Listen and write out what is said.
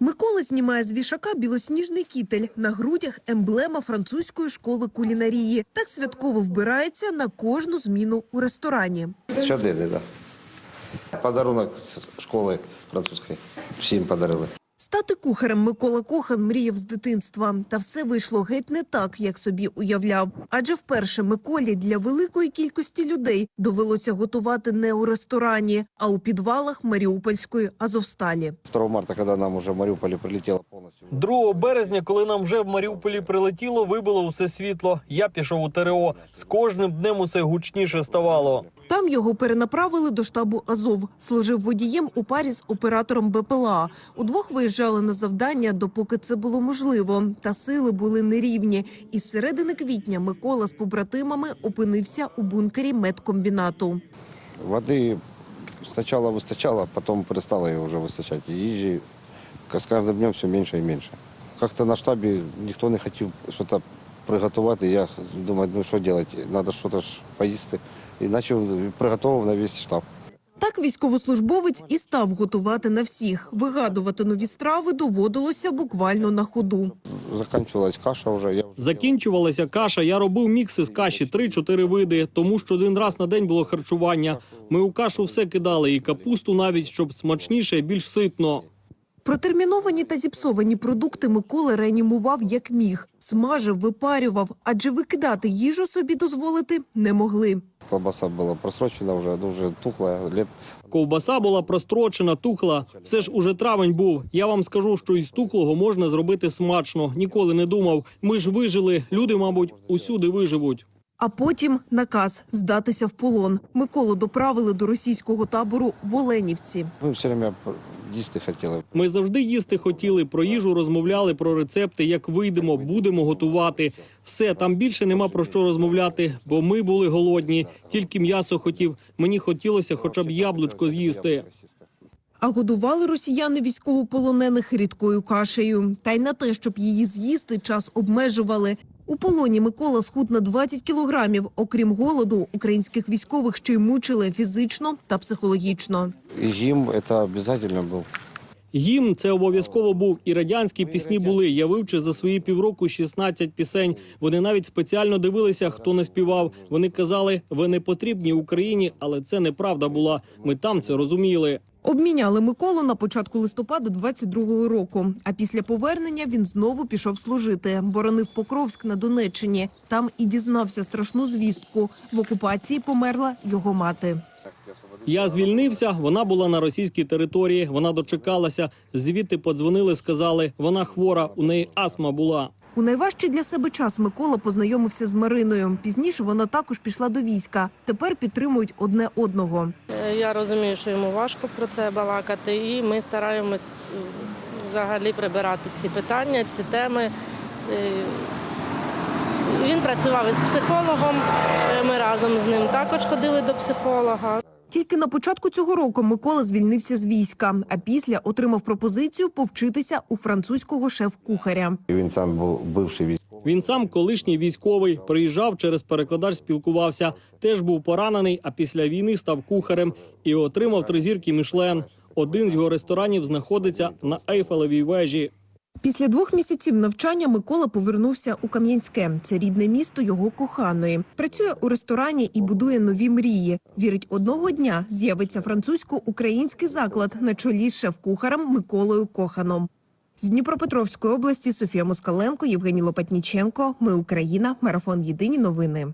Микола знімає з вішака білосніжний кітель. На грудях емблема французької школи кулінарії. Так святково вбирається на кожну зміну у ресторані. Щоденний, так. Да. Подарунок з школи французької. Всім подарили. Стати кухарем Микола Кохан мріяв з дитинства. Та все вийшло геть не так, як собі уявляв. Адже вперше Миколі для великої кількості людей довелося готувати не у ресторані, а у підвалах Маріупольської Азовсталі. 2 марта, коли нам уже в Маріуполі прилетіло повністю. 2 березня, коли нам вже в Маріуполі прилетіло, вибило усе світло. Я пішов у ТРО. З кожним днем усе гучніше ставало. Там його перенаправили до штабу Азов. Служив водієм у парі з оператором БПЛА. Удвох виїжджали на завдання, допоки це було можливо. Та сили були нерівні. І з середини квітня Микола з побратимами опинився у бункері медкомбінату. Води спочатку вистачало, потім перестало її вже вистачати. Їжі з кожним днем все менше і менше. Як-то на штабі ніхто не хотів щось приготувати. Я думаю, ну що робити, треба щось поїсти. І почав приготував на весь штаб. Так військовослужбовець і став готувати на всіх. Вигадувати нові страви доводилося буквально на ходу. Закінчилась каша вже. Я вже Закінчувалася каша. Я робив мікси з каші 3-4 види, тому що один раз на день було харчування. Ми у кашу все кидали, і капусту навіть щоб смачніше і більш ситно. Протерміновані та зіпсовані продукти Микола реанімував як міг. Смажив, випарював, адже викидати їжу собі дозволити не могли. Колбаса була просрочена вже, дуже тухла. Лет Ковбаса була прострочена, тухла. Все ж уже травень був. Я вам скажу, що із тухлого можна зробити смачно. Ніколи не думав. Ми ж вижили. Люди, мабуть, усюди виживуть. А потім наказ здатися в полон. Миколу доправили до російського табору в Оленівці. Ми все время їсти хотіли. Ми завжди їсти хотіли, про їжу розмовляли, про рецепти, як вийдемо, будемо готувати. Все, там більше нема про що розмовляти, бо ми були голодні. Тільки м'ясо хотів. Мені хотілося хоча б яблучко з'їсти. А годували росіяни військовополонених рідкою кашею. Та й на те, щоб її з'їсти, час обмежували. У полоні Микола схуд на 20 кілограмів. Окрім голоду, українських військових ще й мучили фізично та психологічно. Гімн це обов'язково був. Гімн це обов'язково був, і радянські пісні були. Я вивчив за свої півроку 16 пісень. Вони навіть спеціально дивилися, хто не співав. Вони казали, ви не потрібні Україні, але це неправда була. Ми там це розуміли. Обміняли Миколу на початку листопада 22-го року. А після повернення він знову пішов служити. Боронив Покровськ на Донеччині. Там і дізнався страшну звістку. В окупації померла його мати. Я звільнився. Вона була на російській території. Вона дочекалася. Звідти подзвонили, сказали, вона хвора. У неї астма була. У найважчий для себе час Микола познайомився з Мариною. Пізніше вона також пішла до війська. Тепер підтримують одне одного. Е, Я розумію, що йому важко про це балакати, і ми стараємось взагалі прибирати ці питання, ці теми. Е, Він працював із психологом. е, Ми разом з ним також ходили до психолога. Тільки на початку цього року Микола звільнився з війська, а після отримав пропозицію повчитися у французького шеф-кухаря. Він сам був бивший військовий. Він сам колишній військовий. Приїжджав через перекладач, спілкувався. Теж був поранений, а після війни став кухарем і отримав три зірки Мішлен. Один з його ресторанів знаходиться на Ейфелевій вежі. Після двох місяців навчання Микола повернувся у Кам'янське. Це рідне місто його коханої. Працює у ресторані і будує нові мрії. Вірить, одного дня з'явиться французько-український заклад на чолі з шеф-кухарем Миколою Коханом. З Дніпропетровської області Софія Москаленко, Євгеній Лопатніченко. Ми Україна. Марафон Єдині новини.